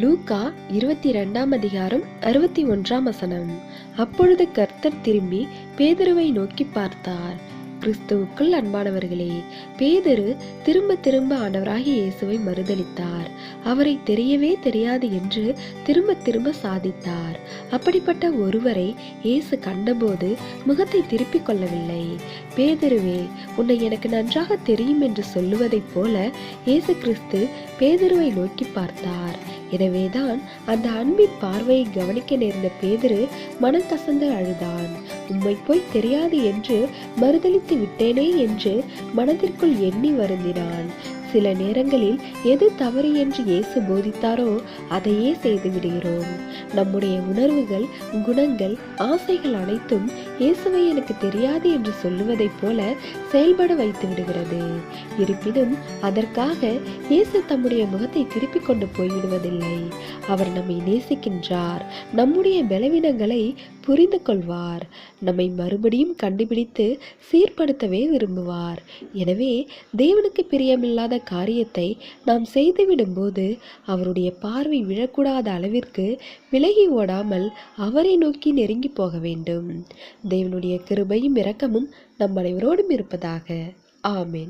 Luca இருபத்தி ரெண்டாம் அதிகாரம் அறுபத்தி ஒன்றாம் வசனம். அப்பொழுது கர்த்தர் திரும்பி பேதுருவை நோக்கி பார்த்தார். கிறிஸ்துவுக்குள் அன்பானவர்களே பேதரு திரும்ப திரும்ப ஆண்டவராகிய இயேசுவை மறுதளித்தார் அவரை தெரியவே தெரியாது என்று திரும்ப திரும்ப சாதித்தார். அப்படிப்பட்ட ஒருவரை இயேசு கண்டபோது முகத்தை திருப்பிக் கொள்ளவில்லை. பேதருவே உன்னை எனக்கு நன்றாக தெரியும் என்று சொல்லுவதைப் போல இயேசு கிறிஸ்து பேதுருவை நோக்கி பார்த்தார். எனவேதான் அந்த அன்பின் பார்வையை கவனிக்க நேர்ந்த பேதுரு மனம் கசந்து அழுதான். உம்மை போய் தெரியாது என்று மறுதலித்து விட்டேனே என்று மனதிற்குள் எண்ணி வருந்தினான். சில நேரங்களில் எது தவறு என்று இயேசு போதித்தாரோ அதையே செய்து விடுகிறோம். நம்முடைய உணர்வுகள் குணங்கள் ஆசைகள் அனைத்தும் இயேசுவை எனக்கு தெரியாது என்று சொல்லுவதைப் போல செயல்பட வைத்து விடுகிறது. இருப்பினும் அதற்காக இயேசு தம்முடைய முகத்தை திருப்பிக் கொண்டு போய்விடுவதில்லை. அவர் நம்மை நேசிக்கின்றார். நம்முடைய பலவீனங்களை புரிந்து கொள்வார் நம்மை மறுபடியும் கண்டுபிடித்து சீர்படுத்தவே விரும்புவார். எனவே தேவனுக்கு பிரியமில்லாத காரியத்தை நாம் செய்துவிடும்போது அவருடைய பார்வை விழக்கூடாத அளவிற்கு விலகி ஓடாமல் அவரை நோக்கி நெருங்கி போக வேண்டும். தேவனுடைய கிருபையும் இரக்கமும் நம் அனைவரோடும் இருப்பதாக. ஆமேன்.